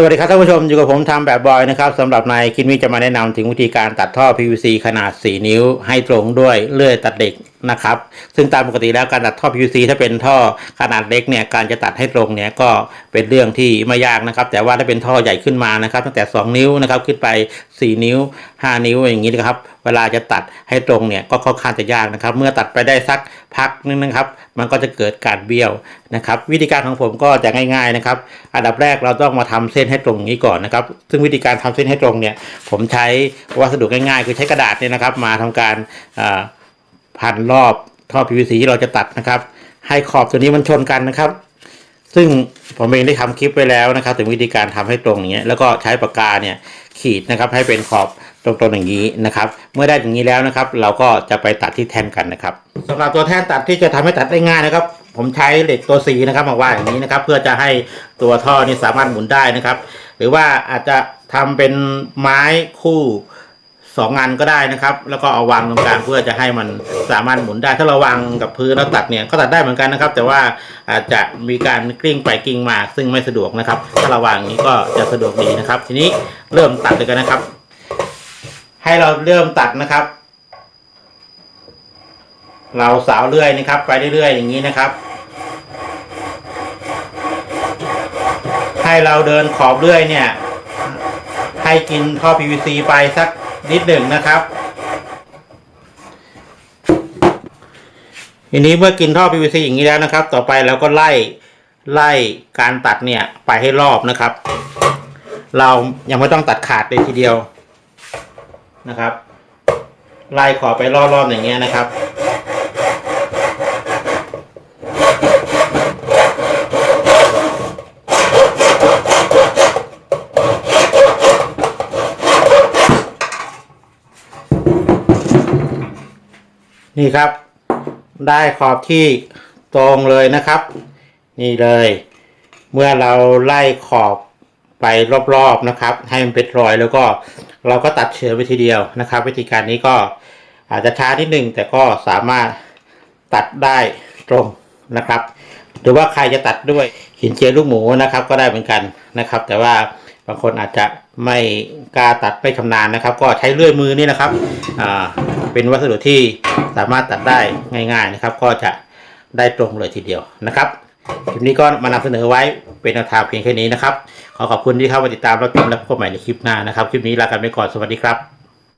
สวัสดีครับท่านผู้ชมอยู่กับผมทำแบบบอยนะครับสำหรับในคลิปนี้จะมาแนะนำถึงวิธีการตัดท่อ PVC ขนาด 4 นิ้ว ให้ตรงด้วยเลื่อยตัดเหล็กนะครับ ซึ่งตามปกติแล้วการตัดท่อ PVC ถ้าเป็นท่อขนาดเล็กเนี่ยการจะตัดให้ตรงเนี่ยก็เป็นเรื่องที่ไม่ยากนะครับ แต่ว่าถ้าเป็นท่อใหญ่ขึ้นมานะครับ ตั้งแต่ 2 นิ้วนะครับขึ้นไป 4 นิ้ว 5 นิ้วอย่างนี้นะครับ เวลาจะตัดให้ตรงเนี่ยก็ค่อนข้างจะยากนะครับ เมื่อตัดไปได้สักพักนึงนะครับ มันก็จะเกิดการเบี้ยวนะครับ วิธีการของผมก็จะง่ายๆนะครับ อันดับแรกเราต้องมาทำเส้นให้ตรงอย่างนี้ก่อนนะครับ ซึ่งวิธีการทำเส้นให้ตรงเนี่ยผมใช้วัสดุง่ายๆ คือใช้กระดาษเนี่ยนะครับ มาทำการอ่า พันรอบท่อ PVC ที่เราจะตัดนะครับ ให้ขอบตัวนี้มันชนกันนะครับ ซึ่งผมเองได้ทำคลิปไว้แล้วนะครับถึงวิธีการทำให้ตรงอย่างเงี้ยแล้วก็ใช้ปากกาเนี่ยขีดนะครับให้เป็นขอบตรงๆอย่างนี้นะครับ เมื่อได้อย่างนี้แล้วนะครับ เราก็จะไปตัดที่แท่นกันนะครับสำหรับตัวแท่นตัดที่จะทำให้ตัดได้ง่ายนะครับ ผมใช้เหล็กตัวสีนะครับมาวางอย่างนี้นะครับ เพื่อจะให้ตัวท่อนี่สามารถหมุนได้นะครับ หรือว่าอาจจะทำเป็นไม้คู่ สองอันก็ได้นะครับ แล้วก็เอาวางตรงกลางเพื่อจะให้มันสามารถหมุนได้ ถ้าเราวางกับพื้นแล้วตัดเนี่ยก็ตัดได้เหมือนกันนะครับ แต่ว่าอาจจะมีการกลิ้งไปกลิ้งมาซึ่งไม่สะดวกนะครับ ถ้าเราวางอย่างนี้ก็จะสะดวกดีนะครับ ทีนี้เริ่มตัดเลยกันนะครับ ให้เราเริ่มตัดนะครับ เราสาวเลื่อยนะครับ ไปเรื่อยๆอย่างนี้นะครับให้เราเดินขอบเลื่อยเนี่ย ให้กินท่อ PVC ไปสัก นิดหนึ่งนะครับทีนี้เมื่อกินท่อ PVC อย่างนี้แล้วนะครับ ต่อไปเราก็ไล่ไล่การตัดเนี่ยไปให้รอบนะครับ เรายังไม่ต้องตัดขาดเลยทีเดียวนะครับ ไล่ขอไปรอบๆอย่างเงี้ยนะครับ นี่ครับ ได้ขอบที่ตรงเลยนะครับ นี่เลย เมื่อเราไล่ขอบไปรอบๆนะครับ ให้มันเป็นรอยแล้วก็เราก็ตัดเชื้อไปทีเดียวนะครับ วิธีการนี้ก็อาจจะช้านิดนึงแต่ก็สามารถตัดได้ตรงนะครับ หรือว่าใครจะตัดด้วยหินเจียลูกหมูนะครับ ก็ได้เหมือนกันนะครับ แต่ว่าบางคนอาจจะไม่กล้าตัดไม่ชำนาญนะครับ ก็ใช้เลื่อยมือนี่นะครับอ่า เป็นวัสดุที่สามารถตัดได้ง่าย ๆนะครับ ก็จะได้ตรงเลยทีเดียวนะครับคลิปนี้ก็มานำเสนอไว้เป็นแนวทางเพียงแค่นี้นะครับ ขอขอบคุณที่เข้ามาติดตามรับชมและพบกันใหม่ในคลิปหน้านะครับ คลิปนี้ลากันไปก่อนสวัสดีครับ